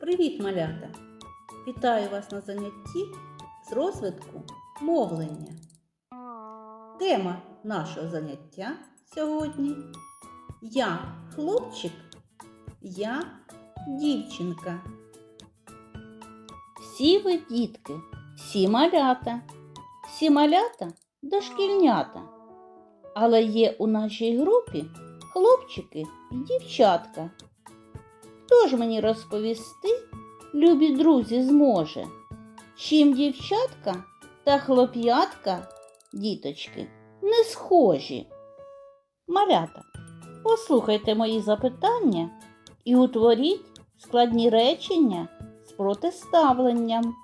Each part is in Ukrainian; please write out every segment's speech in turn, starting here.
Привіт, малята! Вітаю вас на занятті з розвитку мовлення. Тема нашого заняття сьогодні Я хлопчик, я дівчинка. Всі ви дітки, всі малята, всі малята дошкільнята. Але є у нашій групі хлопчики і дівчатка. Хто ж мені розповісти, любі друзі, зможе, чим дівчатка та хлоп'ятка, діточки, не схожі? Малята, послухайте мої запитання і утворіть складні речення з протиставленням.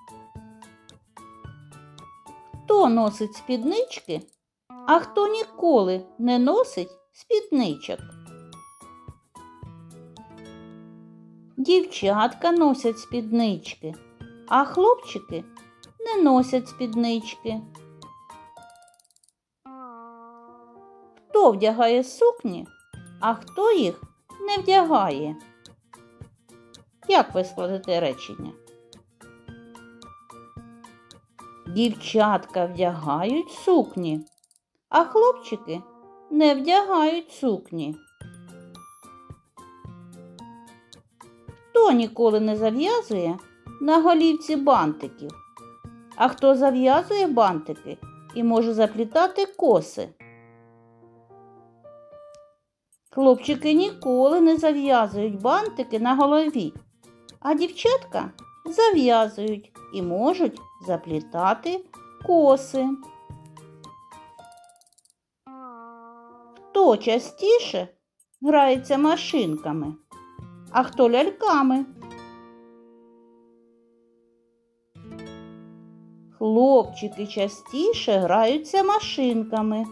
Хто носить спіднички, а хто ніколи не носить спідничок? Дівчатка носять спіднички, а хлопчики не носять спіднички. Хто вдягає сукні, а хто їх не вдягає? Як ви складете речення? Дівчатка вдягають сукні, а хлопчики не вдягають сукні. Хто ніколи не зав'язує на голівці бантиків, а хто зав'язує бантики і може заплітати коси. Хлопчики ніколи не зав'язують бантики на голові, а дівчатка зав'язують і можуть заплітати коси. Хто частіше грається машинками? А хто ляльками. Хлопчики частіше граються машинками,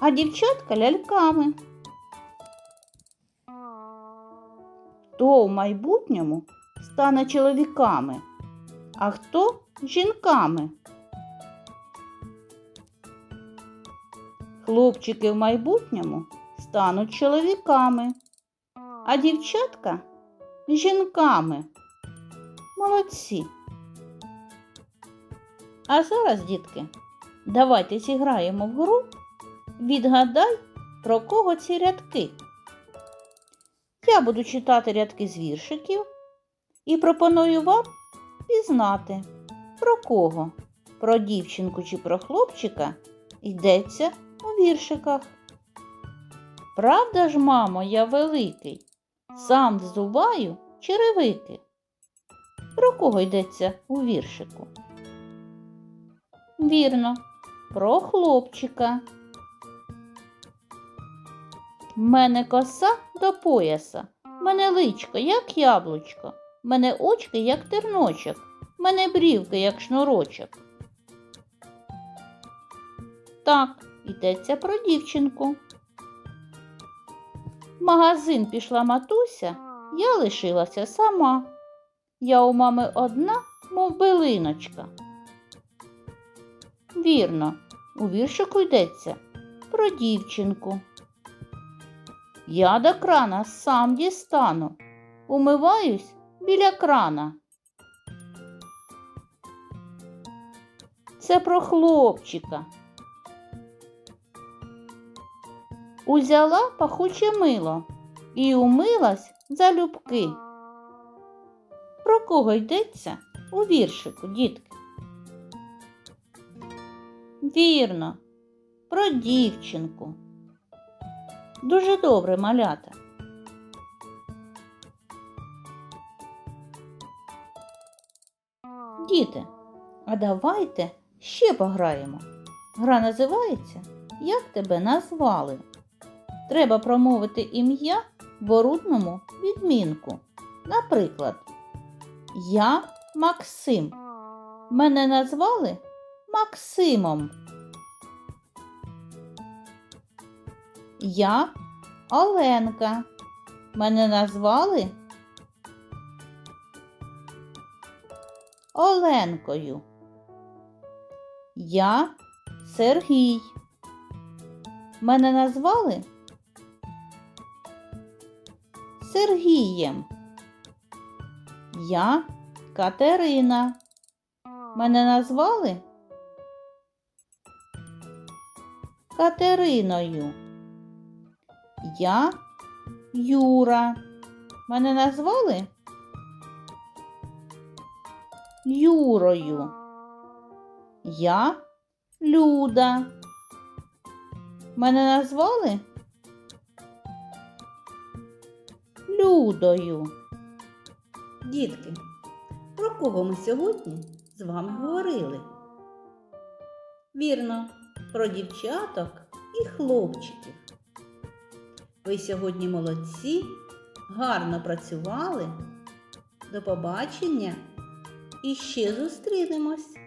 а дівчатка ляльками. Хто в майбутньому стане чоловіками, а хто жінками? Хлопчики в майбутньому стануть чоловіками а дівчатка жінками. Молодці. А зараз, дітки, давайте зіграємо в гру. Відгадай, про кого ці рядки. Я буду читати рядки з віршиків і пропоную вам пізнати, про кого, про дівчинку чи про хлопчика йдеться у віршиках. Правда ж, мамо, я великий? Сам взуваю черевики. Про кого йдеться у віршику? Вірно, про хлопчика. Мене коса до пояса, мене личко, як яблучко, мене очки, як терночок, мене брівки, як шнурочок. Так, йдеться про дівчинку. В магазин пішла матуся, я лишилася сама. Я у мами одна, мов билиночка. Вірно, у віршику йдеться про дівчинку. Я до крана сам дістану, умиваюсь біля крана. Це про хлопчика. Узяла пахуче мило і умилась залюбки. Про кого йдеться у віршику, дітки? Вірно, про дівчинку. Дуже добре малята. Діти, а давайте ще пограємо. Гра називається Як тебе назвали? Треба промовити ім'я в орудному відмінку. Наприклад, я Максим. Мене назвали Максимом. Я Оленка. Мене назвали Оленкою. Я Сергій. Мене назвали Сергієм. Я Катерина. Мене назвали Катериною. Я Юра. Мене назвали Юрою. Я Люда. Мене назвали Людою. Дітки, про кого ми сьогодні з вами говорили? Вірно, про дівчаток і хлопчиків. Ви сьогодні молодці, гарно працювали. До побачення і ще зустрінемось.